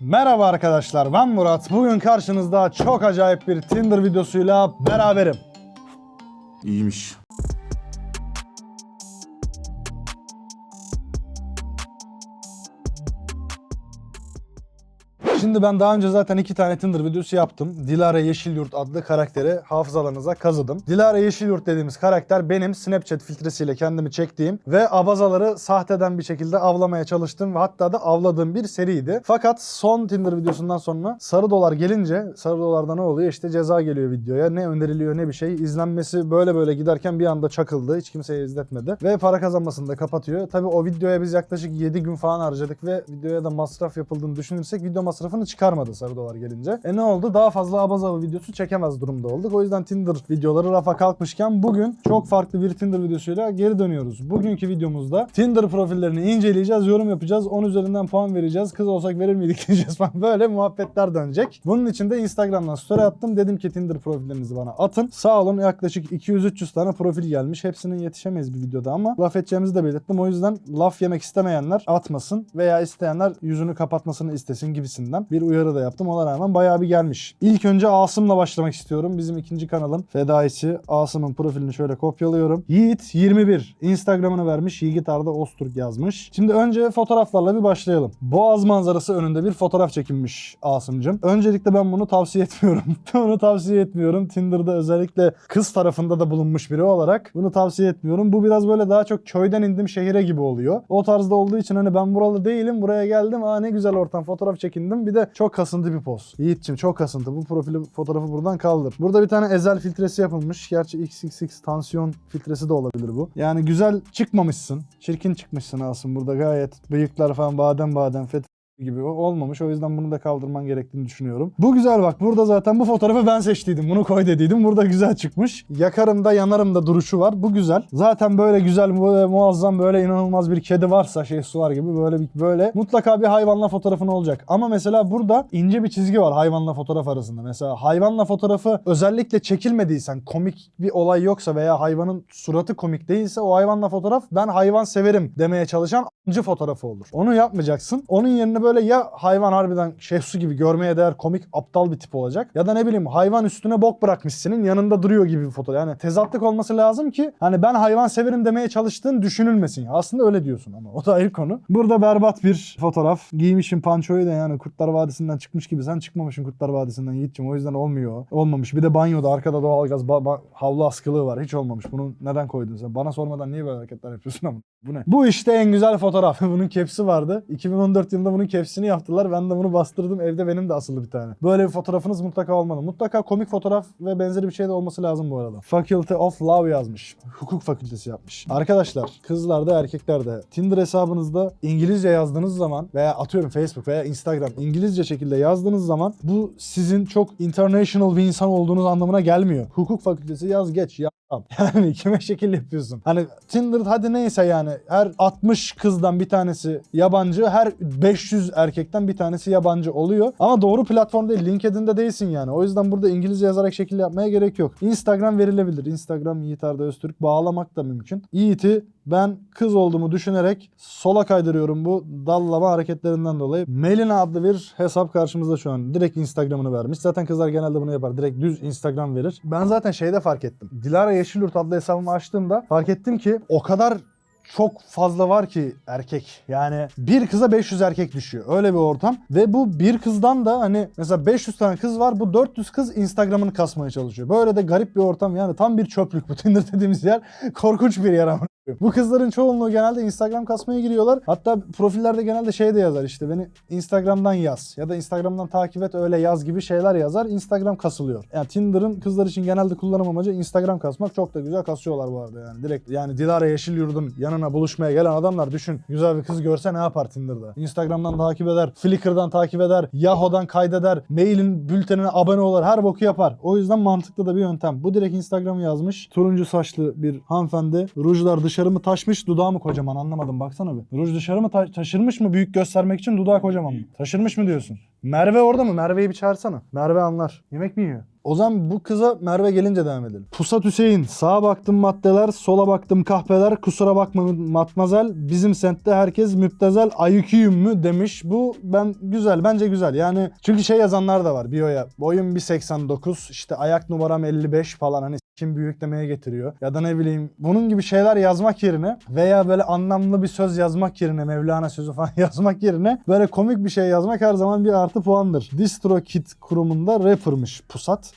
Merhaba arkadaşlar ben Murat. Bugün karşınızda çok acayip bir Tinder videosuyla beraberim. İyiymiş. Şimdi ben daha önce zaten iki tane Tinder videosu yaptım. Dilara Yeşilyurt adlı karakteri hafızalarınıza kazıdım. Dilara Yeşilyurt dediğimiz karakter benim Snapchat filtresiyle kendimi çektiğim ve abazaları sahteden bir şekilde avlamaya çalıştığım ve hatta da avladığım bir seriydi. Fakat son Tinder videosundan sonra sarı dolar gelince sarı dolarda ne oluyor? İşte ceza geliyor videoya. Ne öneriliyor ne bir şey. İzlenmesi böyle böyle giderken bir anda çakıldı. Hiç kimseye izletmedi. Ve para kazanmasını da kapatıyor. Tabii o videoya biz yaklaşık 7 gün falan harcadık ve videoya da masraf yapıldığını düşünürsek video masrafını çıkarmadı sarı dolar gelince. E ne oldu? Daha fazla abazalı videosu çekemez durumda olduk. O yüzden Tinder videoları rafa kalkmışken bugün çok farklı bir Tinder videosuyla geri dönüyoruz. Bugünkü videomuzda Tinder profillerini inceleyeceğiz, yorum yapacağız, 10 üzerinden puan vereceğiz. Kız olsak verir miydik diyeceğiz falan. Böyle muhabbetler dönecek. Bunun için de Instagram'dan story attım. Dedim ki Tinder profillerinizi bana atın. Sağ olun yaklaşık 200-300 tane profil gelmiş. Hepsinin yetişemeyiz bir videoda ama laf edeceğimizi de belirttim. O yüzden laf yemek istemeyenler atmasın veya isteyenler yüzünü kapatmasını istesin gibisinden bir uyarı da yaptım. Ona rağmen bayağı bir gelmiş. İlk önce Asım'la başlamak istiyorum. Bizim ikinci kanalın fedaisi Asım'ın profilini şöyle kopyalıyorum. Yiğit 21 Instagram'ını vermiş. Yiğit Arda Osturk yazmış. Şimdi önce fotoğraflarla bir başlayalım. Boğaz manzarası önünde bir fotoğraf çekinmiş Asım'cım. Öncelikle ben bunu tavsiye etmiyorum. bunu tavsiye etmiyorum. Tinder'da özellikle kız tarafında da bulunmuş biri olarak bunu tavsiye etmiyorum. Bu biraz böyle daha çok köyden indim şehire gibi oluyor. O tarzda olduğu için hani ben buralı değilim. Buraya geldim. Aa ne güzel ortam fotoğraf çekindim. Bir de çok kasıntı bir poz. Yiğit'cim çok kasıntı. Bu profili fotoğrafı buradan kaldır. Burada bir tane ezel filtresi yapılmış. Gerçi XXX tansiyon filtresi de olabilir bu. Yani güzel çıkmamışsın. Çirkin çıkmışsın Asım. Burada gayet bıyıklar falan badem badem fet gibi olmamış. O yüzden bunu da kaldırman gerektiğini düşünüyorum. Bu güzel bak. Burada zaten bu fotoğrafı ben seçtiydim. Bunu koy dediydim. Burada güzel çıkmış. Yakarım da yanarım da duruşu var. Bu güzel. Zaten böyle güzel böyle muazzam böyle inanılmaz bir kedi varsa şey sular gibi böyle böyle mutlaka bir hayvanla fotoğrafın olacak. Ama mesela burada ince bir çizgi var hayvanla fotoğraf arasında. Mesela hayvanla fotoğrafı özellikle çekilmediysen komik bir olay yoksa veya hayvanın suratı komik değilse o hayvanla fotoğraf ben hayvan severim demeye çalışan acı fotoğrafı olur. Onu yapmayacaksın. Onun yerine böyle ya hayvan harbiden şehsu gibi görmeye değer komik aptal bir tip olacak ya da ne bileyim hayvan üstüne bok bırakmışsının yanında duruyor gibi bir fotoğraf. Yani tezatlık olması lazım ki hani ben hayvan severim demeye çalıştığın düşünülmesin. Ya. Aslında öyle diyorsun ama o da ayrı konu. Burada berbat bir fotoğraf. Giymişim pançoyu da yani Kurtlar Vadisi'nden çıkmış gibi. Sen çıkmamışsın Kurtlar Vadisi'nden Yiğit'ciğim. O yüzden olmuyor. Olmamış. Bir de banyoda arkada doğalgaz ba- ba- havlu askılığı var. Hiç olmamış. Bunu neden koydun sen? Bana sormadan niye böyle hareketler yapıyorsun ama? Bu ne? Bu işte en güzel fotoğraf. bunun kepsi vardı. 2014 yılında bunun kepsini yaptılar. Ben de bunu bastırdım. Evde benim de asılı bir tane. Böyle bir fotoğrafınız mutlaka olmalı. Mutlaka komik fotoğraf ve benzeri bir şey de olması lazım bu arada. Faculty of Love yazmış. Hukuk fakültesi yapmış. Arkadaşlar kızlar da erkekler de Tinder hesabınızda İngilizce yazdığınız zaman veya atıyorum Facebook veya Instagram İngilizce şekilde yazdığınız zaman bu sizin çok international bir insan olduğunuz anlamına gelmiyor. Hukuk fakültesi yaz geç ya. Yani kime şekil yapıyorsun? Hani Tinder hadi neyse yani her 60 kızdan bir tanesi yabancı, her 500 erkekten bir tanesi yabancı oluyor. Ama doğru platform değil. LinkedIn'de değilsin yani. O yüzden burada İngilizce yazarak şekil yapmaya gerek yok. Instagram verilebilir. Instagram Yiğit Arda Öztürk bağlamak da mümkün. Yiğit'i ben kız olduğumu düşünerek sola kaydırıyorum bu dallama hareketlerinden dolayı. Melina adlı bir hesap karşımızda şu an. Direkt Instagram'ını vermiş. Zaten kızlar genelde bunu yapar. Direkt düz Instagram verir. Ben zaten şeyde fark ettim. Dilara Yeşilyurt adlı hesabımı açtığımda fark ettim ki o kadar çok fazla var ki erkek. Yani bir kıza 500 erkek düşüyor. Öyle bir ortam. Ve bu bir kızdan da hani mesela 500 tane kız var. Bu 400 kız Instagram'ını kasmaya çalışıyor. Böyle de garip bir ortam. Yani tam bir çöplük bu Tinder dediğimiz yer. Korkunç bir yer ama. Bu kızların çoğunluğu genelde Instagram kasmaya giriyorlar. Hatta profillerde genelde şey de yazar işte beni Instagram'dan yaz ya da Instagram'dan takip et öyle yaz gibi şeyler yazar. Instagram kasılıyor. Yani Tinder'ın kızlar için genelde kullanım amacı Instagram kasmak. Çok da güzel kasıyorlar bu arada yani. Direkt yani Dilara Yeşilyurt'un yanına buluşmaya gelen adamlar düşün. Güzel bir kız görse ne yapar Tinder'da? Instagram'dan takip eder, Flickr'dan takip eder, Yahoo'dan kaydeder, mailin bültenine abone olur, her boku yapar. O yüzden mantıklı da bir yöntem. Bu direkt Instagram yazmış. Turuncu saçlı bir hanımefendi. Rujlar dış dışarı mı taşmış dudağı mı kocaman anlamadım baksana bir. Ruj dışarı mı ta- taşırmış mı büyük göstermek için dudağı kocaman mı? Taşırmış mı diyorsun? Merve orada mı? Merve'yi bir çağırsana. Merve anlar. Yemek mi yiyor? O zaman bu kıza Merve gelince devam edelim. Pusat Hüseyin. Sağa baktım maddeler, sola baktım kahpeler. Kusura bakma matmazel. Bizim semtte herkes müptezel ayıkıyım mü demiş. Bu ben güzel. Bence güzel. Yani çünkü şey yazanlar da var biyoya. Boyum 1.89 işte ayak numaram 55 falan hani kim büyük demeye getiriyor. Ya da ne bileyim bunun gibi şeyler yazmak yerine veya böyle anlamlı bir söz yazmak yerine Mevlana sözü falan yazmak yerine böyle komik bir şey yazmak her zaman bir artı puandır. DistroKid kurumunda rappermış Pusat.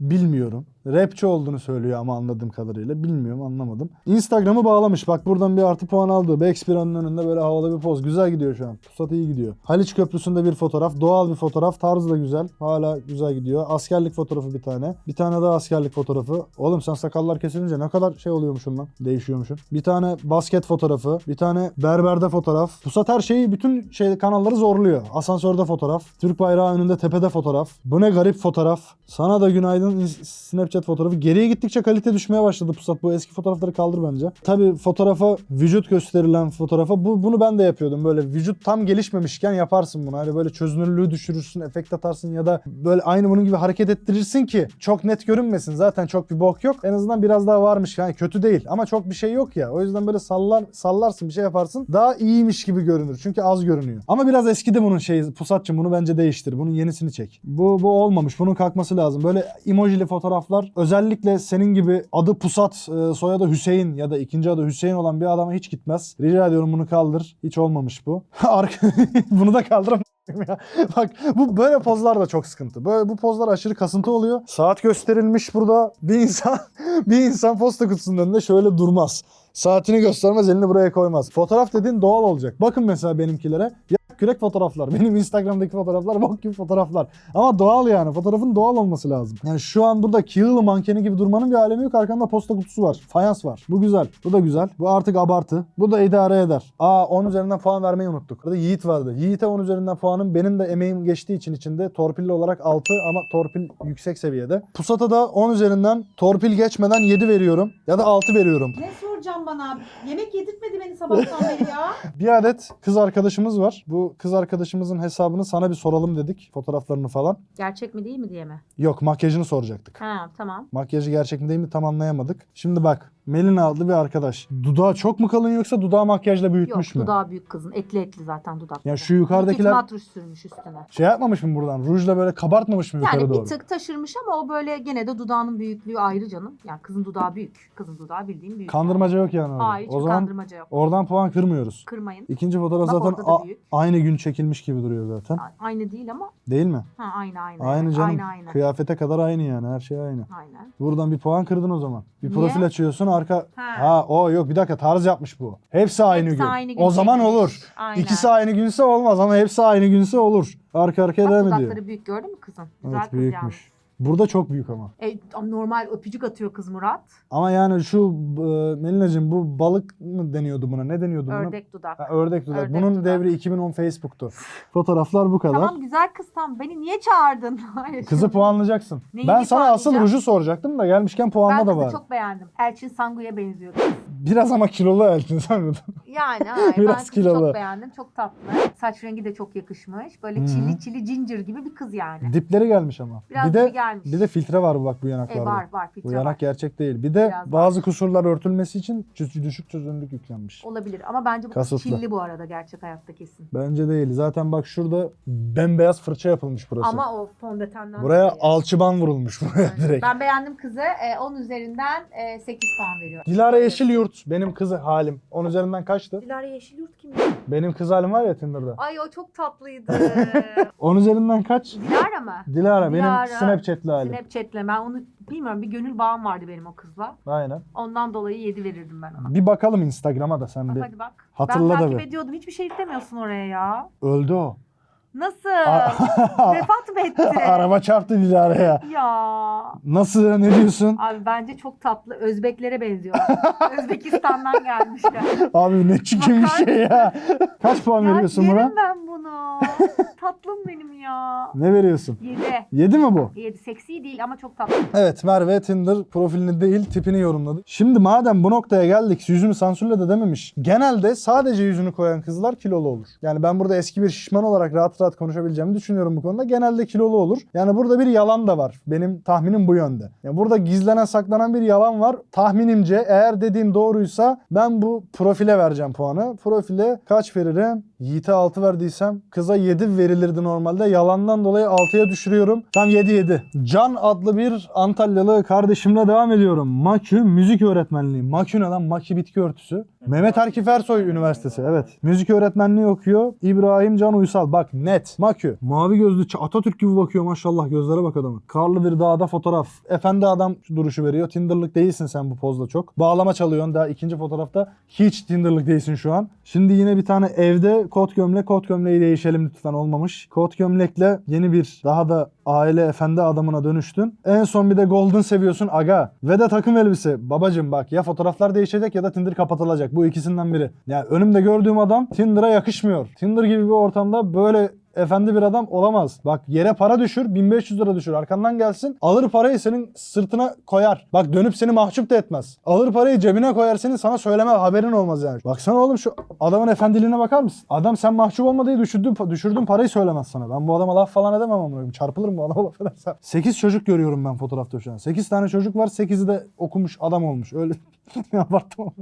Bilmiyorum. Rapçi olduğunu söylüyor ama anladığım kadarıyla. Bilmiyorum anlamadım. Instagram'ı bağlamış. Bak buradan bir artı puan aldı. Bexpira'nın önünde böyle havalı bir poz. Güzel gidiyor şu an. Pusat iyi gidiyor. Haliç Köprüsü'nde bir fotoğraf. Doğal bir fotoğraf. Tarzı da güzel. Hala güzel gidiyor. Askerlik fotoğrafı bir tane. Bir tane daha askerlik fotoğrafı. Oğlum sen sakallar kesilince ne kadar şey oluyormuşsun lan. Değişiyormuşsun. Bir tane basket fotoğrafı. Bir tane berberde fotoğraf. Pusat her şeyi bütün şey kanalları zorluyor. Asansörde fotoğraf. Türk bayrağı önünde tepede fotoğraf. Bu ne garip fotoğraf. Sana da günaydın Snapchat fotoğrafı. Geriye gittikçe kalite düşmeye başladı Pusat. Bu eski fotoğrafları kaldır bence. Tabii fotoğrafa vücut gösterilen fotoğrafa bu, bunu ben de yapıyordum. Böyle vücut tam gelişmemişken yaparsın bunu. Hani böyle çözünürlüğü düşürürsün, efekt atarsın ya da böyle aynı bunun gibi hareket ettirirsin ki çok net görünmesin. Zaten çok bir bok yok. En azından biraz daha varmış. Yani kötü değil ama çok bir şey yok ya. O yüzden böyle sallar sallarsın bir şey yaparsın. Daha iyiymiş gibi görünür. Çünkü az görünüyor. Ama biraz eskidi bunun şeyi. Pusatçım bunu bence değiştir. Bunun yenisini çek. Bu, bu olmamış. Bunun kalkması lazım. Böyle emojili fotoğraflar özellikle senin gibi adı Pusat, e, soyadı Hüseyin ya da ikinci adı Hüseyin olan bir adama hiç gitmez. Rica ediyorum bunu kaldır. Hiç olmamış bu. Bunu da kaldıramam. ya. Bak bu böyle pozlar da çok sıkıntı. Böyle bu pozlar aşırı kasıntı oluyor. Saat gösterilmiş burada. Bir insan bir insan posta kutusunun önünde şöyle durmaz. Saatini göstermez, elini buraya koymaz. Fotoğraf dediğin doğal olacak. Bakın mesela benimkilere. Ya kürek fotoğraflar. Benim Instagram'daki fotoğraflar bok gibi fotoğraflar. Ama doğal yani. Fotoğrafın doğal olması lazım. Yani şu an burada Kill mankeni gibi durmanın bir alemi yok. Arkanda posta kutusu var. Fayans var. Bu güzel. Bu da güzel. Bu artık abartı. Bu da idare eder. Aa 10 üzerinden puan vermeyi unuttuk. Burada Yiğit vardı. Yiğit'e 10 üzerinden puanım. Benim de emeğim geçtiği için içinde torpilli olarak 6 ama torpil yüksek seviyede. Pusat'a da 10 üzerinden torpil geçmeden 7 veriyorum. Ya da 6 veriyorum. Ne soracağım bana? Yemek yedirtmedi beni sabahtan beri ya. Bir adet kız arkadaşımız var. Bu kız arkadaşımızın hesabını sana bir soralım dedik. Fotoğraflarını falan. Gerçek mi değil mi diye mi? Yok makyajını soracaktık. Ha tamam. Makyajı gerçek mi değil mi tam anlayamadık. Şimdi bak Melina adlı bir arkadaş. Dudağı çok mu kalın yoksa dudağı makyajla büyütmüş Yok mü? dudağı büyük kızın. Etli etli zaten dudakları. Ya şu yukarıdakiler- Bir matruş sürmüş üstüne. Şey yapmamış mı buradan? Rujla böyle kabartmamış mı yukarı Yani doğru? bir tık taşırmış ama o böyle gene de dudağının büyüklüğü ayrı canım. Yani kızın dudağı büyük. Kızın dudağı bildiğin büyük. Kandırmaca yok yani orada. Hayır hiç o zaman kandırmaca yok. oradan puan kırmıyoruz. Kırmayın. İkinci fotoğraf Bak zaten orada da a- büyük. aynı gün çekilmiş gibi duruyor zaten. A- Aynı değil ama Değil mi? ha aynı aynı. Aynı canım. Aynı aynı. Kıyafete kadar aynı yani. Her şey aynı. Aynen. Buradan bir puan kırdın o zaman. Bir Niye? profil açıyorsun arka... Ha. Ha. o yok bir dakika tarz yapmış bu. Hepsi aynı Hepsi gün. aynı gün o zaman çekilmiş. olur. Aynen. İkisi aynı günse olmaz ama hepsi aynı günse olur. Arka arkaya Bak devam dudakları ediyor. büyük gördün mü kızın? Güzel Evet kız büyükmüş. Burada çok büyük ama. E, normal öpücük atıyor kız Murat. Ama yani şu e, Melina'cığım bu balık mı deniyordu buna? Ne deniyordu buna? Ördek dudak. Ha, ördek dudak. Ördek Bunun dudak. devri 2010 Facebook'tu. Fotoğraflar bu kadar. Tamam güzel kız tamam. Beni niye çağırdın? Hayır. Kızı puanlayacaksın. Neyini ben sana asıl ruju soracaktım da gelmişken puanla Ben da var. çok beğendim. Elçin Sangu'ya benziyordu. Biraz ama kilolu Elçin sen Yani hayır, Biraz ben kilolu. çok beğendim. Çok tatlı. Saç rengi de çok yakışmış. Böyle Hı. çili çili ginger gibi bir kız yani. Dipleri gelmiş ama. Biraz bir de gibi gelmiş. bir de filtre var bu bak bu yanaklarda. E, var var filtre Bu yanak var. gerçek değil. Bir de Biraz bazı kusurlar örtülmesi için düşük çözünürlük yüklenmiş. Olabilir ama bence bu Kasıtlı. çilli bu arada gerçek hayatta kesin. Bence değil. Zaten bak şurada bembeyaz fırça yapılmış burası. Ama o fondötenden Buraya dolayı. alçıban vurulmuş buraya Yani direkt. Ben beğendim kızı. E, 10 üzerinden e, 8 puan veriyorum. Dilara Yeşilyurt benim kızı halim. 10 üzerinden kaçtı? Dilara Yeşilyurt kim? Benim kız halim var ya Tinder'da. Ay o çok tatlıydı. 10 üzerinden kaç? Dilara mı? Dilara, benim Dilara. Snapchat'li halim. Snapchat'le ben onu bilmiyorum bir gönül bağım vardı benim o kızla. Aynen. Ondan dolayı 7 verirdim ben ona. Bir bakalım Instagram'a da sen Bak bir. hadi bak. Hatırla ben da takip bir. ediyordum. Hiçbir şey istemiyorsun oraya ya. Öldü o. Nasıl? Vefat mı etti? Araba çarptı Dilara'ya. Ya. Nasıl ne diyorsun? Abi bence çok tatlı. Özbeklere benziyor. Özbekistan'dan gelmişler. Abi ne çirkin bir şey ya. Kaç puan ya veriyorsun yerim buna? ben bunu. Tatlım benim ya. Ne veriyorsun? Yedi. 7 mi bu? Yedi. Seksi değil ama çok tatlı. Evet Merve Tinder profilini değil tipini yorumladı. Şimdi madem bu noktaya geldik yüzünü sansürle de dememiş. Genelde sadece yüzünü koyan kızlar kilolu olur. Yani ben burada eski bir şişman olarak rahat rahat konuşabileceğimi düşünüyorum bu konuda. Genelde kilolu olur. Yani burada bir yalan da var. Benim tahminim bu yönde. Yani burada gizlenen saklanan bir yalan var. Tahminimce eğer dediğim doğruysa ben bu profile vereceğim puanı. Profile kaç veririm? Yiğit'e 6 verdiysem kıza 7 verilirdi normalde. Yalandan dolayı 6'ya düşürüyorum. Tam 7-7. Can adlı bir Antalyalı kardeşimle devam ediyorum. Makü müzik öğretmenliği. Makü ne lan? Maki bitki örtüsü. Mehmet Akif Ersoy Üniversitesi evet. Müzik öğretmenliği okuyor. İbrahim Can Uysal. Bak net. Makü. Mavi gözlü Atatürk gibi bakıyor maşallah gözlere bak adamın. Karlı bir dağda fotoğraf. Efendi adam duruşu veriyor. Tinder'lık değilsin sen bu pozda çok. Bağlama çalıyorsun daha ikinci fotoğrafta. Hiç Tinder'lık değilsin şu an. Şimdi yine bir tane evde kot gömlek. Kot gömleği değişelim lütfen olmamış. Kot gömlekle yeni bir daha da aile efendi adamına dönüştün. En son bir de golden seviyorsun aga. Ve de takım elbise. Babacım bak ya fotoğraflar değişecek ya da Tinder kapatılacak. Bu ikisinden biri. Yani önümde gördüğüm adam Tinder'a yakışmıyor. Tinder gibi bir ortamda böyle efendi bir adam olamaz. Bak yere para düşür 1500 lira düşür arkandan gelsin alır parayı senin sırtına koyar. Bak dönüp seni mahcup da etmez. Alır parayı cebine koyar senin sana söyleme haberin olmaz yani. Baksana oğlum şu adamın efendiliğine bakar mısın? Adam sen mahcup olma diye düşürdün, düşürdün parayı söylemez sana. Ben bu adama laf falan edemem ama çarpılırım bu adama laf edersem. 8 çocuk görüyorum ben fotoğrafta şu an. 8 tane çocuk var 8'i de okumuş adam olmuş. Öyle abarttım.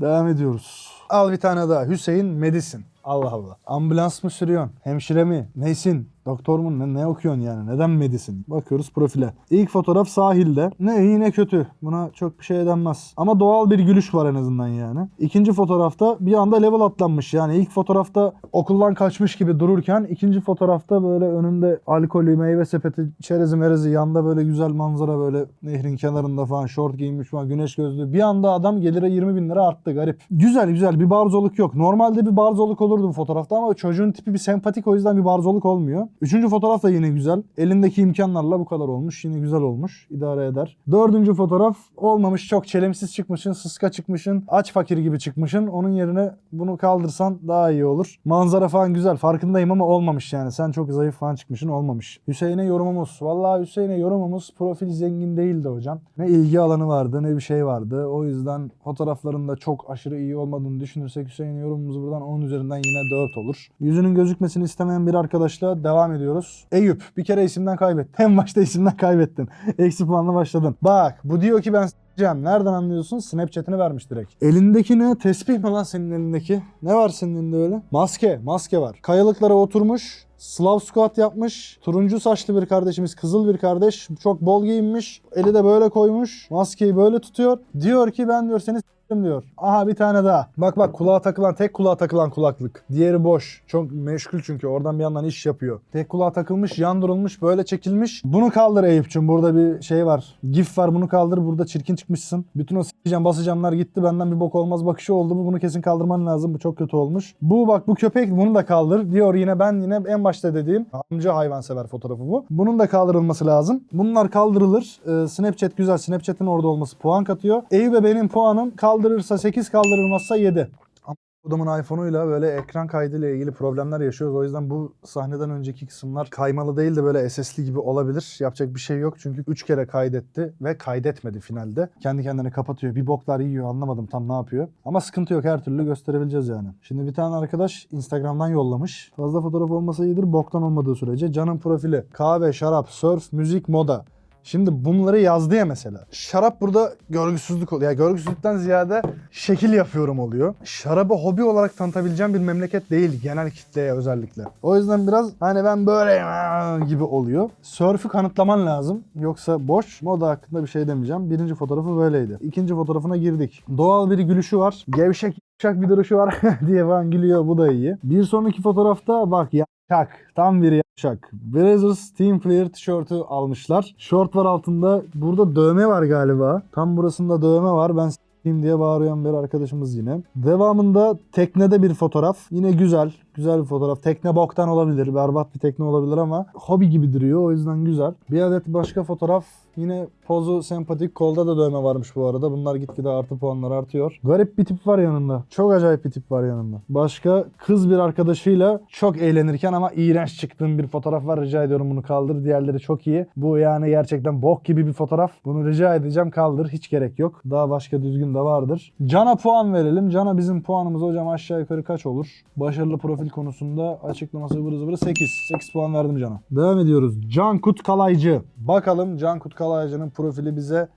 Devam ediyoruz. Al bir tane daha. Hüseyin Medisin. Allah Allah. Ambulans mı sürüyorsun? Hemşire mi? Neysin? Doktor mu? Ne, ne okuyorsun yani? Neden medisin? Bakıyoruz profile. İlk fotoğraf sahilde. Ne iyi ne kötü. Buna çok bir şey denmez. Ama doğal bir gülüş var en azından yani. İkinci fotoğrafta bir anda level atlanmış. Yani ilk fotoğrafta okuldan kaçmış gibi dururken ikinci fotoğrafta böyle önünde alkolü, meyve sepeti, çerezi merezi yanında böyle güzel manzara böyle nehrin kenarında falan şort giymiş falan güneş gözlü. Bir anda adam gelire 20 bin lira arttı garip. Güzel güzel bir barzoluk yok. Normalde bir barzoluk olurdu bu fotoğrafta ama çocuğun tipi bir sempatik o yüzden bir barzoluk olmuyor. Üçüncü fotoğraf da yine güzel. Elindeki imkanlarla bu kadar olmuş. Yine güzel olmuş. İdare eder. Dördüncü fotoğraf olmamış. Çok çelimsiz çıkmışsın. Sıska çıkmışsın. Aç fakir gibi çıkmışsın. Onun yerine bunu kaldırsan daha iyi olur. Manzara falan güzel. Farkındayım ama olmamış yani. Sen çok zayıf falan çıkmışsın. Olmamış. Hüseyin'e yorumumuz. Vallahi Hüseyin'e yorumumuz profil zengin değildi hocam. Ne ilgi alanı vardı ne bir şey vardı. O yüzden fotoğraflarında çok aşırı iyi olmadığını düşünürsek Hüseyin'e yorumumuz buradan 10 üzerinden yine 4 olur. Yüzünün gözükmesini istemeyen bir arkadaşla devam ediyoruz. Eyüp bir kere isimden kaybettin. En başta isimden kaybettin. Eksi puanla başladın. Bak bu diyor ki ben s**eceğim. Nereden anlıyorsun? Snapchat'ini vermiş direkt. Elindeki ne? Tespih mi lan senin elindeki? Ne var senin elinde öyle? Maske. Maske var. Kayalıklara oturmuş. Slav squat yapmış. Turuncu saçlı bir kardeşimiz, kızıl bir kardeş. Çok bol giyinmiş. Eli de böyle koymuş. Maskeyi böyle tutuyor. Diyor ki ben diyor seni diyor. Aha bir tane daha. Bak bak kulağa takılan, tek kulağa takılan kulaklık. Diğeri boş. Çok meşgul çünkü oradan bir yandan iş yapıyor. Tek kulağa takılmış, yan durulmuş, böyle çekilmiş. Bunu kaldır Eyüp'cüm. Burada bir şey var. Gif var bunu kaldır. Burada çirkin çıkmışsın. Bütün o s**eceğim basacağımlar gitti. Benden bir bok olmaz bakışı oldu. Bu bunu kesin kaldırman lazım. Bu çok kötü olmuş. Bu bak bu köpek bunu da kaldır. Diyor yine ben yine en başta dediğim amca hayvansever fotoğrafı bu. Bunun da kaldırılması lazım. Bunlar kaldırılır. Ee, Snapchat güzel. Snapchat'in orada olması puan katıyor. Eyüp'e benim puanım kaldırırsa 8 kaldırılmazsa 7. Adamın iPhone'uyla böyle ekran kaydıyla ilgili problemler yaşıyoruz. O yüzden bu sahneden önceki kısımlar kaymalı değil de böyle SS'li gibi olabilir. Yapacak bir şey yok çünkü 3 kere kaydetti ve kaydetmedi finalde. Kendi kendine kapatıyor. Bir boklar yiyor anlamadım tam ne yapıyor. Ama sıkıntı yok her türlü gösterebileceğiz yani. Şimdi bir tane arkadaş Instagram'dan yollamış. Fazla fotoğraf olmasa iyidir boktan olmadığı sürece. Can'ın profili kahve, şarap, surf, müzik, moda. Şimdi bunları yazdı ya mesela. Şarap burada görgüsüzlük oluyor. Yani görgüsüzlükten ziyade şekil yapıyorum oluyor. Şarabı hobi olarak tanıtabileceğim bir memleket değil genel kitleye özellikle. O yüzden biraz hani ben böyle "Aa!" gibi oluyor. Sörfü kanıtlaman lazım. Yoksa boş. Moda hakkında bir şey demeyeceğim. Birinci fotoğrafı böyleydi. İkinci fotoğrafına girdik. Doğal bir gülüşü var. Gevşek yumuşak bir duruşu var diye falan gülüyor. Bu da iyi. Bir sonraki fotoğrafta bak ya Şak. Tam bir yavşak. Blazers Team Player tişörtü almışlar. Şort var altında. Burada dövme var galiba. Tam burasında dövme var. Ben s**eyim diye bağırıyan bir arkadaşımız yine. Devamında teknede bir fotoğraf. Yine güzel. Güzel bir fotoğraf. Tekne boktan olabilir. Berbat bir tekne olabilir ama hobi gibi duruyor. O yüzden güzel. Bir adet başka fotoğraf. Yine pozu sempatik. Kolda da dövme varmış bu arada. Bunlar gitgide artı puanlar artıyor. Garip bir tip var yanında. Çok acayip bir tip var yanında. Başka kız bir arkadaşıyla çok eğlenirken ama iğrenç çıktığım bir fotoğraf var. Rica ediyorum bunu kaldır. Diğerleri çok iyi. Bu yani gerçekten bok gibi bir fotoğraf. Bunu rica edeceğim kaldır. Hiç gerek yok. Daha başka düzgün de vardır. Can'a puan verelim. Can'a bizim puanımız hocam aşağı yukarı kaç olur? Başarılı profil konusunda açıklaması ıvır zıvırı 8. 8 puan verdim Can'a. Devam ediyoruz. Can Kut Kalaycı. Bakalım Can Kut Kalaycı'nın profili bize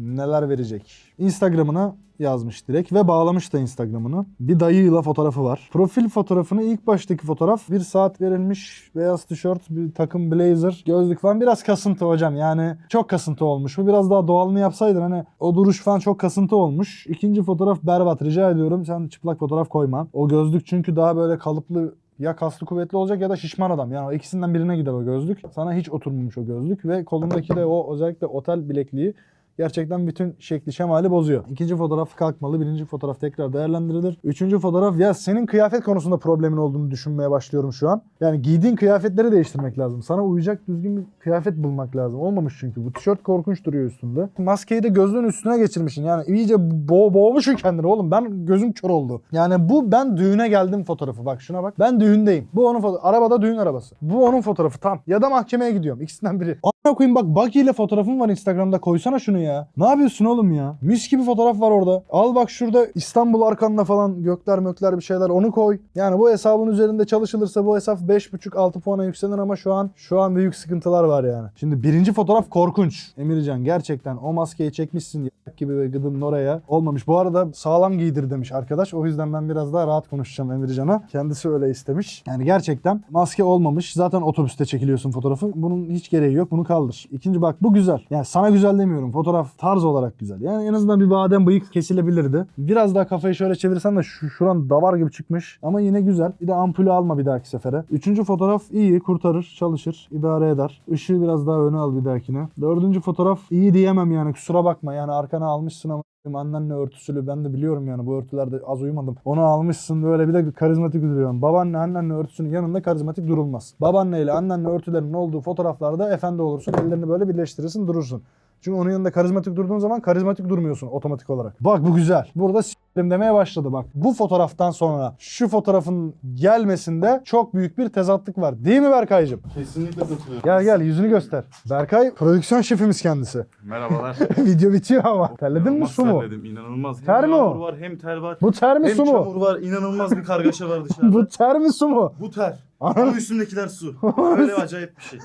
neler verecek. Instagram'ına yazmış direkt ve bağlamış da Instagram'ını. Bir dayıyla fotoğrafı var. Profil fotoğrafını ilk baştaki fotoğraf bir saat verilmiş beyaz tişört, bir takım blazer, gözlük falan biraz kasıntı hocam. Yani çok kasıntı olmuş. Bu biraz daha doğalını yapsaydın hani o duruş falan çok kasıntı olmuş. İkinci fotoğraf berbat. Rica ediyorum sen çıplak fotoğraf koyma. O gözlük çünkü daha böyle kalıplı ya kaslı kuvvetli olacak ya da şişman adam. Yani o ikisinden birine gider o gözlük. Sana hiç oturmamış o gözlük ve kolundaki de o özellikle otel bilekliği gerçekten bütün şekli şemali bozuyor. İkinci fotoğraf kalkmalı, birinci fotoğraf tekrar değerlendirilir. Üçüncü fotoğraf ya senin kıyafet konusunda problemin olduğunu düşünmeye başlıyorum şu an. Yani giydiğin kıyafetleri değiştirmek lazım. Sana uyacak düzgün bir kıyafet bulmak lazım. Olmamış çünkü. Bu tişört korkunç duruyor üstünde. Maskeyi de gözlüğün üstüne geçirmişsin. Yani iyice bo boğmuşsun kendini oğlum. Ben gözüm kör oldu. Yani bu ben düğüne geldim fotoğrafı. Bak şuna bak. Ben düğündeyim. Bu onun fotoğrafı. Arabada düğün arabası. Bu onun fotoğrafı tam. Ya da mahkemeye gidiyorum. İkisinden biri. Ana koyayım bak Baki ile fotoğrafım var Instagram'da. Koysana şunu ya. Ne yapıyorsun oğlum ya? Mis gibi fotoğraf var orada. Al bak şurada İstanbul arkanda falan gökler mökler bir şeyler onu koy. Yani bu hesabın üzerinde çalışılırsa bu hesap 5.5-6 puana yükselir ama şu an şu an büyük sıkıntılar var yani. Şimdi birinci fotoğraf korkunç. Emircan gerçekten o maskeyi çekmişsin gibi ve gıdın oraya. Olmamış. Bu arada sağlam giydir demiş arkadaş. O yüzden ben biraz daha rahat konuşacağım Emircan'a. Kendisi öyle istemiş. Yani gerçekten maske olmamış. Zaten otobüste çekiliyorsun fotoğrafı. Bunun hiç gereği yok. Bunu kaldır. İkinci bak bu güzel. Yani sana güzel demiyorum. Fotoğraf tarz olarak güzel. Yani en azından bir badem bıyık kesilebilirdi. Biraz daha kafayı şöyle çevirsen de şu, şuran davar gibi çıkmış. Ama yine güzel. Bir de ampulü alma bir dahaki sefere. Üçüncü fotoğraf iyi. Kurtarır. Çalışır. idare eder. Işığı biraz daha öne al bir dahakine. Dördüncü fotoğraf iyi diyemem yani. Kusura bakma. Yani arkana almışsın ama Annenle örtüsülü ben de biliyorum yani bu örtülerde az uyumadım. Onu almışsın böyle bir de karizmatik duruyorsun. Babaanne annenle örtüsünün yanında karizmatik durulmaz. Babaanne ile annenle örtülerin olduğu fotoğraflarda efendi olursun. Ellerini böyle birleştirirsin durursun. Çünkü onun yanında karizmatik durduğun zaman karizmatik durmuyorsun otomatik olarak. Bak bu güzel. Burada s**erim demeye başladı bak. Bu fotoğraftan sonra şu fotoğrafın gelmesinde çok büyük bir tezatlık var. Değil mi Berkay'cığım? Kesinlikle katılıyorum. Gel gel yüzünü göster. Berkay prodüksiyon şefimiz kendisi. Merhabalar. Video bitiyor ama. Terledin mi İnanılmaz su mu? terledim, inanılmaz. Hem Ter mi o? yağmur var hem ter var. Bu ter mi hem su mu? çamur var. İnanılmaz bir kargaşa var dışarıda. Bu ter mi su mu? Bu ter. Anam. Ama üstümdekiler su. Böyle acayip bir şey.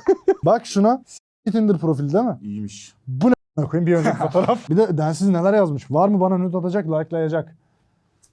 Bak şuna. Tinder profili değil mi? İyiymiş. Bu ne koyayım bir önceki fotoğraf. Bir de densiz neler yazmış. Var mı bana nude atacak, likelayacak.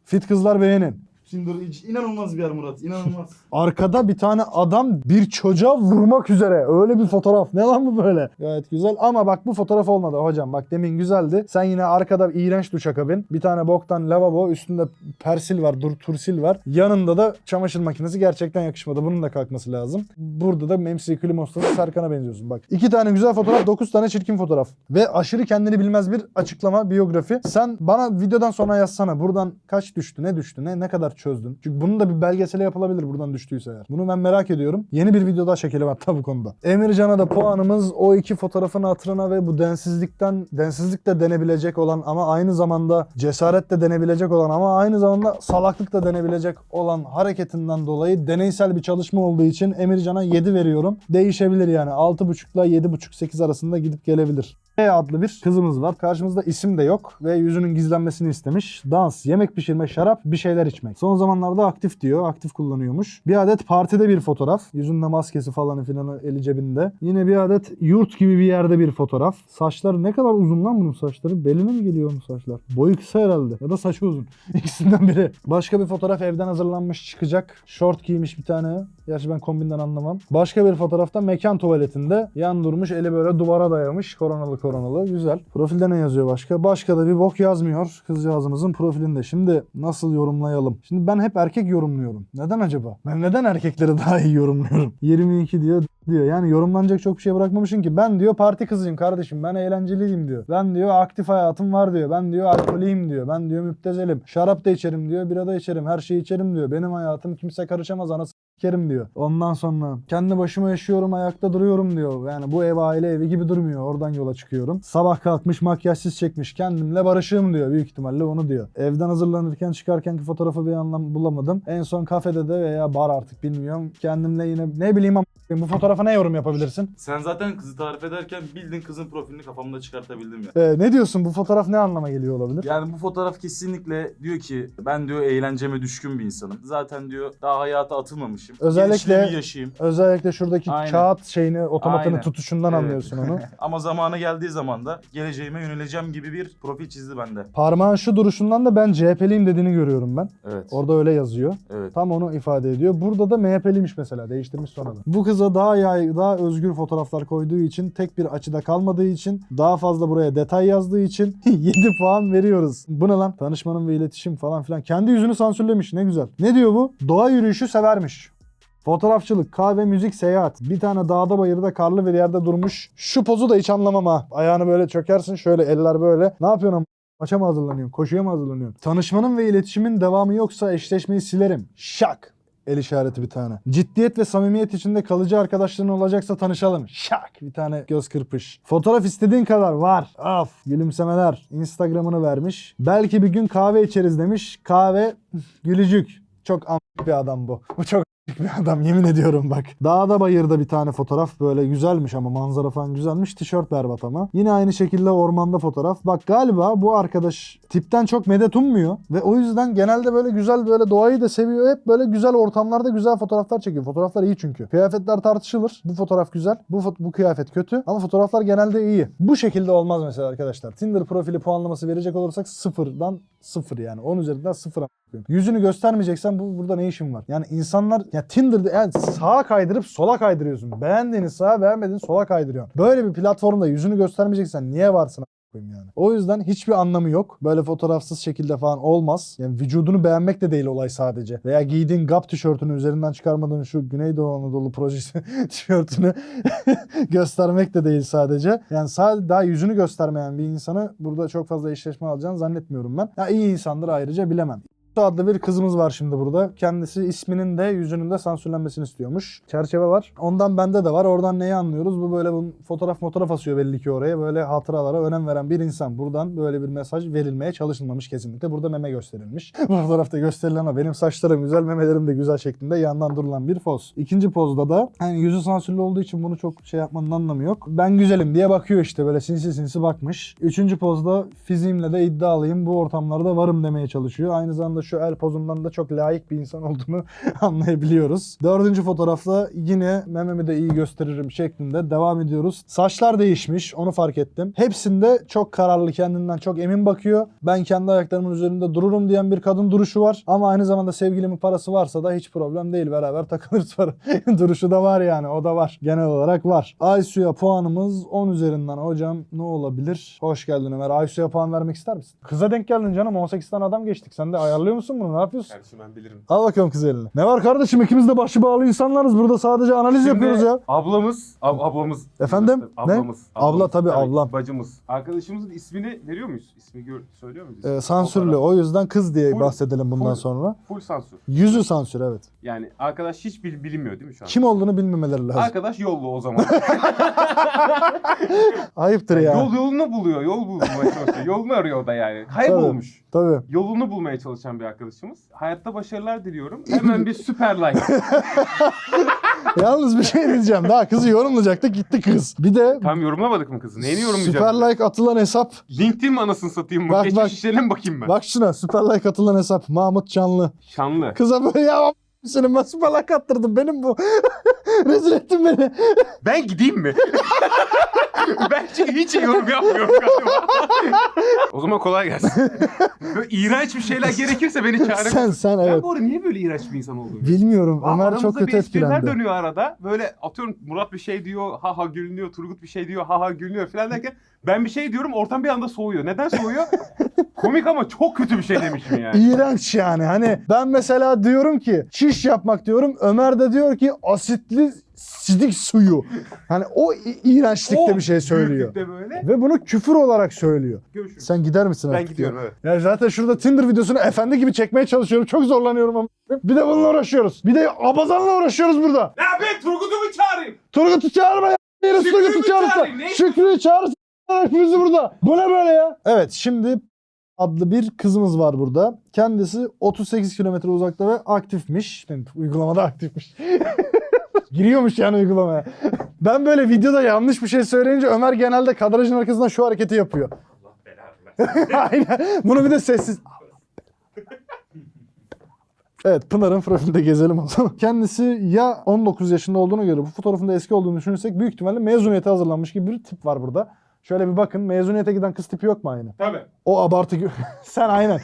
Fit kızlar beğenin. Tinder hiç inanılmaz bir yer Murat. İnanılmaz. Arkada bir tane adam bir çocuğa vurmak üzere. Öyle bir fotoğraf. Ne lan bu böyle? Gayet güzel ama bak bu fotoğraf olmadı hocam. Bak demin güzeldi. Sen yine arkada iğrenç duşakabin. Bir tane boktan lavabo. Üstünde persil var, dur tursil var. Yanında da çamaşır makinesi gerçekten yakışmadı. Bunun da kalkması lazım. Burada da Memsi Klimos'ta Serkan'a benziyorsun bak. İki tane güzel fotoğraf, dokuz tane çirkin fotoğraf. Ve aşırı kendini bilmez bir açıklama, biyografi. Sen bana videodan sonra yazsana. Buradan kaç düştü, ne düştü, ne ne kadar çözdün. Çünkü bunun da bir belgeseli yapılabilir buradan düştüyse eğer. Bunu ben merak ediyorum. Yeni bir video daha çekelim hatta bu konuda. Emircan'a da puanımız o iki fotoğrafın hatırına ve bu densizlikten, densizlik de denebilecek olan ama aynı zamanda cesaret de denebilecek olan ama aynı zamanda salaklık da denebilecek olan hareketinden dolayı deneysel bir çalışma olduğu için Emircan'a 7 veriyorum. Değişebilir yani. 6.5 ile 7.5-8 arasında gidip gelebilir. E adlı bir kızımız var. Karşımızda isim de yok ve yüzünün gizlenmesini istemiş. Dans, yemek pişirme, şarap, bir şeyler içmek. Son zamanlarda aktif diyor. Aktif kullanıyormuş. Bir adet partide bir fotoğraf. Yüzünde maskesi falan filan eli cebinde. Yine bir adet yurt gibi bir yerde bir fotoğraf. Saçları ne kadar uzun lan bunun saçları? Beline mi geliyor onun saçlar? Boyu kısa herhalde. Ya da saçı uzun. İkisinden biri. Başka bir fotoğraf evden hazırlanmış çıkacak. Short giymiş bir tane. Gerçi ben kombinden anlamam. Başka bir fotoğrafta mekan tuvaletinde yan durmuş eli böyle duvara dayamış koronalık koronalı. Güzel. Profilde ne yazıyor başka? Başka da bir bok yazmıyor kızcağızımızın profilinde. Şimdi nasıl yorumlayalım? Şimdi ben hep erkek yorumluyorum. Neden acaba? Ben neden erkekleri daha iyi yorumluyorum? 22 diyor diyor. Yani yorumlanacak çok bir şey bırakmamışım ki. Ben diyor parti kızıyım kardeşim. Ben eğlenceliyim diyor. Ben diyor aktif hayatım var diyor. Ben diyor alkoliyim diyor. Ben diyor müptezelim. Şarap da içerim diyor. Bira da içerim. Her şeyi içerim diyor. Benim hayatım kimse karışamaz anası sikerim diyor. Ondan sonra kendi başıma yaşıyorum ayakta duruyorum diyor. Yani bu ev aile evi gibi durmuyor. Oradan yola çıkıyorum. Sabah kalkmış makyajsız çekmiş kendimle barışığım diyor. Büyük ihtimalle onu diyor. Evden hazırlanırken çıkarkenki fotoğrafı bir anlam bulamadım. En son kafede de veya bar artık bilmiyorum. Kendimle yine ne bileyim ama bu fotoğrafa ne yorum yapabilirsin? Sen zaten kızı tarif ederken bildin kızın profilini kafamda çıkartabildim ya. Ee, ne diyorsun bu fotoğraf ne anlama geliyor olabilir? Yani bu fotoğraf kesinlikle diyor ki ben diyor eğlenceme düşkün bir insanım. Zaten diyor daha hayata atılmamışım. Özellikle- Gelişimi yaşayayım. Özellikle şuradaki Aynen. kağıt şeyini otomatını Aynen. tutuşundan Evet. anlıyorsun onu. Ama zamanı geldiği zaman da geleceğime yöneleceğim gibi bir profil çizdi bende. Parmağın şu duruşundan da ben CHP'liyim dediğini görüyorum ben. Evet. Orada öyle yazıyor. Evet. Tam onu ifade ediyor. Burada da MHP'liymiş mesela. Değiştirmiş sonradan. Bu kıza daha yay, daha özgür fotoğraflar koyduğu için, tek bir açıda kalmadığı için, daha fazla buraya detay yazdığı için 7 puan veriyoruz. Bu ne lan? Tanışmanın ve iletişim falan filan. Kendi yüzünü sansürlemiş. Ne güzel. Ne diyor bu? Doğa yürüyüşü severmiş. Fotoğrafçılık, kahve, müzik, seyahat. Bir tane dağda bayırda karlı bir yerde durmuş. Şu pozu da hiç anlamam ha. Ayağını böyle çökersin şöyle eller böyle. Ne yapıyorsun Maça mı hazırlanıyorsun? Koşuya mı hazırlanıyorsun? Tanışmanın ve iletişimin devamı yoksa eşleşmeyi silerim. Şak. El işareti bir tane. Ciddiyet ve samimiyet içinde kalıcı arkadaşların olacaksa tanışalım. Şak. Bir tane göz kırpış. Fotoğraf istediğin kadar var. Af. Gülümsemeler. Instagram'ını vermiş. Belki bir gün kahve içeriz demiş. Kahve gülücük. Çok am bir adam bu. Bu çok bir adam yemin ediyorum bak. Dağda bayırda bir tane fotoğraf böyle güzelmiş ama manzara falan güzelmiş. Tişört berbat ama. Yine aynı şekilde ormanda fotoğraf. Bak galiba bu arkadaş tipten çok medet ummuyor ve o yüzden genelde böyle güzel böyle doğayı da seviyor. Hep böyle güzel ortamlarda güzel fotoğraflar çekiyor. Fotoğraflar iyi çünkü. Kıyafetler tartışılır. Bu fotoğraf güzel. Bu fot- bu kıyafet kötü ama fotoğraflar genelde iyi. Bu şekilde olmaz mesela arkadaşlar. Tinder profili puanlaması verecek olursak sıfırdan sıfır yani. 10 üzerinden sıfır. Yüzünü göstermeyeceksen bu burada ne işin var? Yani insanlar ya Tinder'da yani sağa kaydırıp sola kaydırıyorsun. Beğendiğini sağa beğenmediğini sola kaydırıyorsun. Böyle bir platformda yüzünü göstermeyeceksen niye varsın? koyayım yani. O yüzden hiçbir anlamı yok. Böyle fotoğrafsız şekilde falan olmaz. Yani vücudunu beğenmek de değil olay sadece. Veya giydiğin GAP tişörtünü üzerinden çıkarmadığın şu Güneydoğu Anadolu projesi tişörtünü göstermek de değil sadece. Yani sadece daha yüzünü göstermeyen bir insanı burada çok fazla eşleşme alacağını zannetmiyorum ben. Ya iyi insandır ayrıca bilemem. Adlı bir kızımız var şimdi burada. Kendisi isminin de yüzünün de sansürlenmesini istiyormuş. Çerçeve var. Ondan bende de var. Oradan neyi anlıyoruz? Bu böyle bunun fotoğraf fotoğraf asıyor belli ki oraya. Böyle hatıralara önem veren bir insan. Buradan böyle bir mesaj verilmeye çalışılmamış kesinlikle. Burada meme gösterilmiş. Bu fotoğrafta gösterilen ama benim saçlarım güzel, memelerim de güzel şeklinde yandan durulan bir poz. İkinci pozda da hani yüzü sansürlü olduğu için bunu çok şey yapmanın anlamı yok. Ben güzelim diye bakıyor işte böyle sinsi sinsi bakmış. Üçüncü pozda fiziğimle de iddialıyım. Bu ortamlarda varım demeye çalışıyor. Aynı zamanda şu el pozundan da çok layık bir insan olduğunu anlayabiliyoruz. Dördüncü fotoğrafta yine mememi de iyi gösteririm şeklinde devam ediyoruz. Saçlar değişmiş onu fark ettim. Hepsinde çok kararlı kendinden çok emin bakıyor. Ben kendi ayaklarımın üzerinde dururum diyen bir kadın duruşu var. Ama aynı zamanda sevgilimin parası varsa da hiç problem değil. Beraber takılırız para. duruşu da var yani o da var. Genel olarak var. Aysu'ya puanımız 10 üzerinden. Hocam ne olabilir? Hoş geldin Ömer. Aysu'ya puan vermek ister misin? Kıza denk geldin canım. 18 tane adam geçtik. Sen de ayarlıyor musun bunu? Ne yapıyorsun? Kardeşim ben bilirim. Al bakalım kız eline. Ne var kardeşim? İkimiz de başı bağlı insanlarız. Burada sadece analiz Şimdi yapıyoruz ya. Ablamız, ab- ablamız. Efendim? Ne? Ablamız. Abla ablamız, tabii, ablam. Bacımız. Arkadaşımızın ismini veriyor muyuz? İsmi gör, söylüyor muyuz? Ee, sansürlü. O yüzden kız diye Full- bahsedelim bundan full. sonra. Full sansür. Yüzü sansür evet. Yani arkadaş hiç bil- bilinmiyor değil mi şu an? Kim olduğunu bilmemeleri lazım. Arkadaş yollu o zaman. Ayıptır ya. Yol yolunu buluyor. Yol bulmaya çalışıyor. Yolunu arıyor o da yani. Kaybolmuş. Tabii. Yolunu bulmaya çalışan bir arkadaşımız. Hayatta başarılar diliyorum. Hemen bir süper like. Yalnız bir şey diyeceğim. Daha kızı yorumlayacaktı gitti kız. Bir de Tam yorumlamadık mı kızı? Neyini yorumlayacağız? süper like atılan hesap. LinkedIn mi anasını satayım mı? Bak, bak. işlerine mi bakayım ben? Bak şuna süper like atılan hesap. Mahmut Canlı. Şanlı. Kıza böyle ya senin ben süper like attırdım benim bu. Rezil ettin beni. Ben gideyim mi? ben çünkü hiç yorum yapmıyorum galiba. o zaman kolay gelsin. Böyle iğrenç bir şeyler gerekirse beni çağırın. sen sen Ben evet. bu arada niye böyle iğrenç bir insan oldum? Bilmiyorum. Ömer Aramızda çok kötü bir espriler etkilendi. dönüyor arada. Böyle atıyorum Murat bir şey diyor, ha ha gülünüyor. Turgut bir şey diyor, ha ha gülünüyor falan derken ben bir şey diyorum ortam bir anda soğuyor. Neden soğuyor? Komik ama çok kötü bir şey demişim yani. İğrenç yani. Hani ben mesela diyorum ki çiş yapmak diyorum. Ömer de diyor ki asitli sidik suyu. Hani o iğrençlikte O bir şey söylüyor. böyle. Ve bunu küfür olarak söylüyor. Görüşürüz. Sen gider misin ben artık gidiyorum ya? evet. Ya zaten şurada Tinder videosunu efendi gibi çekmeye çalışıyorum. Çok zorlanıyorum ama. Bir de bununla uğraşıyoruz. Bir de abazanla uğraşıyoruz burada. Ya ben Turgut'u mu çağırayım? Turgut'u çağırma ya. Şükrü'yü Turgut'u çağırırsa. Şükrü'yü çağırırsa. Hepimizi burada. Bu ne böyle ya? Evet şimdi adlı bir kızımız var burada. Kendisi 38 kilometre uzakta ve aktifmiş. Yani uygulamada aktifmiş. Giriyormuş yani uygulamaya. Ben böyle videoda yanlış bir şey söyleyince Ömer genelde kadrajın arkasından şu hareketi yapıyor. Allah belanı. Aynen. Bunu bir de sessiz. Evet Pınar'ın profilinde gezelim o zaman. Kendisi ya 19 yaşında olduğuna göre bu fotoğrafın da eski olduğunu düşünürsek büyük ihtimalle mezuniyete hazırlanmış gibi bir tip var burada. Şöyle bir bakın mezuniyete giden kız tipi yok mu aynı? Tabii. O abartı Sen aynen.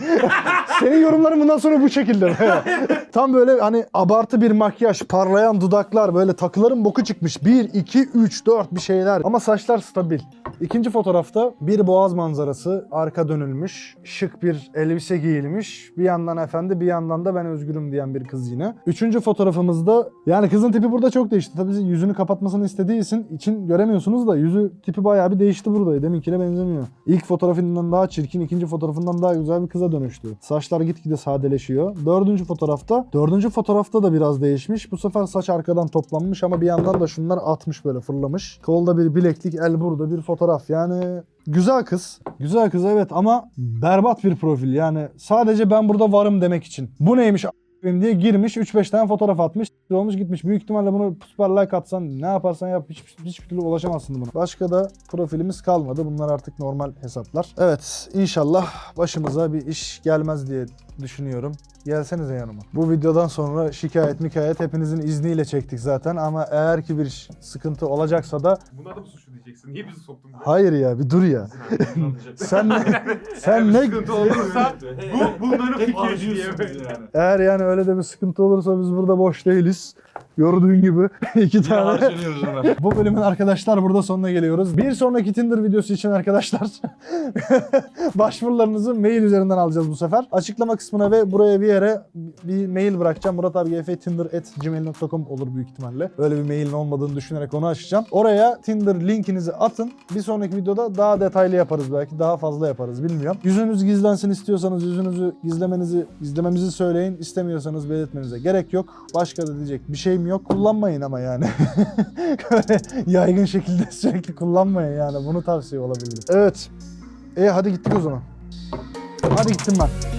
Senin yorumların bundan sonra bu şekilde. Tam böyle hani abartı bir makyaj, parlayan dudaklar, böyle takıların boku çıkmış. 1, 2, 3, 4 bir şeyler. Ama saçlar stabil. İkinci fotoğrafta bir boğaz manzarası, arka dönülmüş, şık bir elbise giyilmiş. Bir yandan efendi, bir yandan da ben özgürüm diyen bir kız yine. Üçüncü fotoğrafımızda, yani kızın tipi burada çok değişti. Tabii yüzünü kapatmasını istediği için, için göremiyorsunuz da yüzü tipi bayağı bir değişti burada. Deminkine benzemiyor. İlk fotoğrafından daha çirkin, ikinci fotoğrafından daha güzel bir kıza dönüştü. Saçlar gitgide sadeleşiyor. Dördüncü fotoğrafta, dördüncü fotoğrafta da biraz değişmiş. Bu sefer saç arkadan toplanmış ama bir yandan da şunlar atmış böyle fırlamış. Kolda bir bileklik, el burada bir fotoğraf. Yani güzel kız. Güzel kız evet ama berbat bir profil. Yani sadece ben burada varım demek için. Bu neymiş diye girmiş 3-5 tane fotoğraf atmış olmuş gitmiş. Büyük ihtimalle bunu süper like atsan ne yaparsan yap hiç, hiçbir türlü ulaşamazsın buna. Başka da profilimiz kalmadı. Bunlar artık normal hesaplar. Evet inşallah başımıza bir iş gelmez diye düşünüyorum. Gelsenize yanıma. Bu videodan sonra şikayet mikayet hepinizin izniyle çektik zaten ama eğer ki bir sıkıntı olacaksa da Buna da mı suçlu diyeceksin? Niye bizi soktun buraya? hayır ya bir dur ya. sen sen Eğer bir ne sıkıntı olursa bu bunların fikri diye böyle. eğer yani öyle de bir sıkıntı olursa biz burada boş değiliz. Gördüğün gibi iki tane. Bu bölümün arkadaşlar burada sonuna geliyoruz. Bir sonraki Tinder videosu için arkadaşlar başvurularınızı mail üzerinden alacağız bu sefer. Açıklama kısmına ve buraya bir yere bir mail bırakacağım. Murat abi gmail.com olur büyük ihtimalle. Öyle bir mailin olmadığını düşünerek onu açacağım. Oraya Tinder linkinizi atın. Bir sonraki videoda daha detaylı yaparız belki. Daha fazla yaparız bilmiyorum. Yüzünüz gizlensin istiyorsanız yüzünüzü gizlemenizi, gizlememizi söyleyin. İstemiyorsanız belirtmenize gerek yok. Başka da diyecek bir şeyim yok. Kullanmayın ama yani. Böyle yaygın şekilde sürekli kullanmayın yani. Bunu tavsiye olabilir. Evet. E hadi gittik o zaman. Hadi gittim ben.